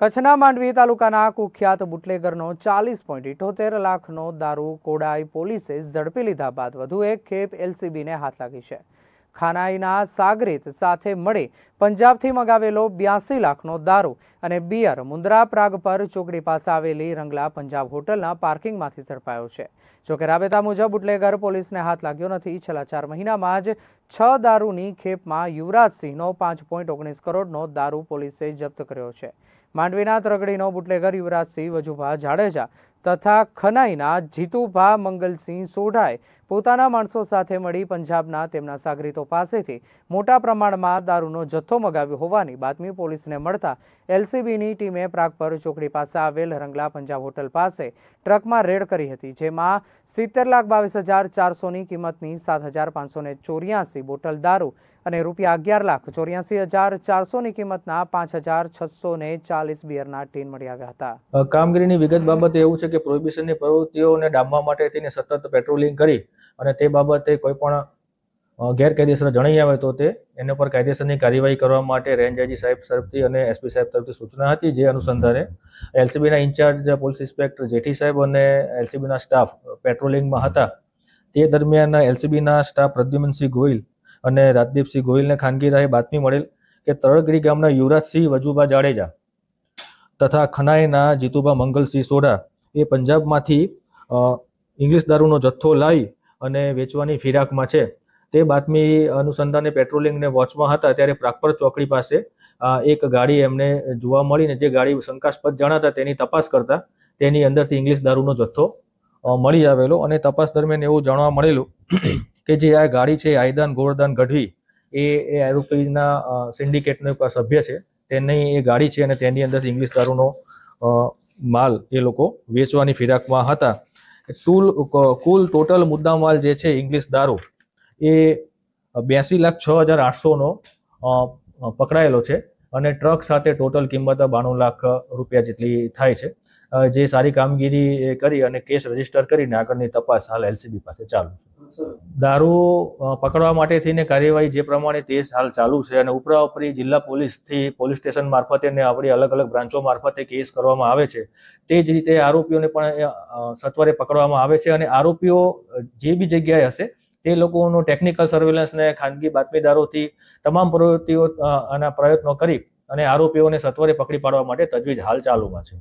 કચ્છના માંડવી તાલુકાના કુખ્યાત બુટલેગરનો ચાલીસ પોઈન્ટ ઇઠોતેર લાખનો દારૂ કોડાઈ પોલીસે ઝડપી લીધા બાદ વધુ એક ખેપ એલસીબીને હાથ લાગી છે. ખાનાઈના સાગરીત સાથે મળી પંજાબથી મગાવેલો બ્યાસી લાખનો દારૂ અને બિયર મુંદ્રા પ્રાગ પર ચોકડી પાસે આવેલી રંગલા પંજાબ હોટલના પાર્કિંગમાંથી ઝડપાયો છે. જોકે રાબેતા મુજબ બુટલેગર પોલીસને હાથ લાગ્યો નથી. છેલ્લા ચાર મહિનામાં જ છ દારૂની ખેપમાં યુવરાજસિંહનો પાંચ પોઈન્ટ ઓગણીસ કરોડનો દારૂ પોલીસે જપ્ત કર્યો છે. માંડવીના ત્રગડીનો બુટલેગર યુવરાજસિંહ વજુભા જાડેજા તથા ખનાઈના જીતુભા મંગલસિંહ સોઢાએ પોતાના માણસો સાથે મળી પંજાબના તેમના સાગરીતો પાસેથી મોટા પ્રમાણમાં દારૂનો જથ્થો મગાવ્યો હોવાની બાતમી પોલીસને મળતા એલસીબીની ટીમે પ્રાગપર ચોકડી પાસે આવેલ રંગલા પંજાબ હોટલ પાસે ટ્રકમાં રેડ કરી હતી, જેમાં સિત્તેર લાખ બાવીસ હજાર ચારસોની કિંમતની સાત હજાર પાંચસોને ચોર્યાસી બોટલ દારૂ અને રૂપિયા અગિયાર લાખ ચોર્યાસી હજાર ચારસોની કિંમતના પાંચ હજાર છસો ને ચાલીસ બિયરના ટીન મળી આવ્યા હતા. કામગીરીની વિગત બાબતે એવું છે કે પ્રોહિબિશનની પ્રવૃત્તિઓને ડામવા માટે તેને સતત પેટ્રોલિંગ કરી અને તે બાબતે કોઈ પણ ગેરકાયદેસર જણાઈ આવે તો તે એના પર કાયદેસરની કાર્યવાહી કરવા માટે રેન્જ આઈજી સાહેબ તરફથી અને એસપી સાહેબ તરફથી સૂચના હતી, જે અનુસંધાને એલસીબીના ઇન્ચાર્જ પોલીસ ઇન્સ્પેક્ટર જેઠી સાહેબ અને એલસીબીના સ્ટાફ પેટ્રોલિંગમાં હતા. તે દરમિયાન એલસીબીના સ્ટાફ પ્રદ્યુમનસિંહ ગોહિલ અને રાજદીપસિંહ ગોહિલને ખાનગી રાહે બાતમી મળેલ કે તરગડી ગામના યુવરાજસિંહ વજુભા જાડેજા તથા ખનાઈના જીતુભા મંગલસિંહ સોઢા એ પંજાબમાંથી ઇંગ્લિશ દારૂનો જથ્થો લાવી અને વેચવાની ફિરાકમાં છે. તે બાતમી અનુસંધાને પેટ્રોલિંગને વોચમાં હતા ત્યારે પ્રાગપર ચોકડી પાસે એક ગાડી એમને જોવા મળીને જે ગાડી શંકાસ્પદ જણાતા તેની તપાસ કરતા તેની અંદરથી ઇંગ્લિશ દારૂનો જથ્થો મળી આવેલો અને તપાસ દરમિયાન એવું જાણવા મળેલું કે જે આ ગાડી છે આયદાન ગોવર્ધન ગઢવી, એ એ આરોપીના સિન્ડિકેટનો એક સભ્ય છે, તેની એ ગાડી છે અને તેની અંદરથી ઇંગ્લિશ દારૂનો માલ એ લોકો વેચવાની ફિરાકમાં હતા. ટૂલ કુલ ટોટલ મુદ્દામાલ જે છે ઇંગ્લિશ દારૂ એ બ્યાસી લાખ છ હજાર આઠસોનો પકડાયેલો છે અને ટ્રક સાથે ટોટલ કિંમત બાણું લાખ રૂપિયા જેટલી થાય છે. જે સારી કામગીરી કરી અને કેસ રજિસ્ટર કરીને આગળની તપાસ હાલ એલસીબી પાસે ચાલુ છે. દારૂ પકડવા માટે થઈને કાર્યવાહી જે પ્રમાણે તે હાલ ચાલુ છે અને ઉપરા ઉપરી જિલ્લા પોલીસથી પોલીસ સ્ટેશન મારફતે અને આપણી અલગ અલગ બ્રાન્ચો મારફતે કેસ કરવામાં આવે છે. તે જ રીતે આરોપીઓને પણ સત્વરે પકડવામાં આવે છે અને આરોપીઓ જે બી જગ્યાએ હશે તે લોકોનું ટેકનિકલ સર્વેલન્સને ખાનગી બાતમીદારોથી તમામ પ્રવૃત્તિઓ અને પ્રયત્નો કરી અને આરોપીઓને સત્વરે પકડી પાડવા માટે તજવીજ હાલ ચાલુમાં છે.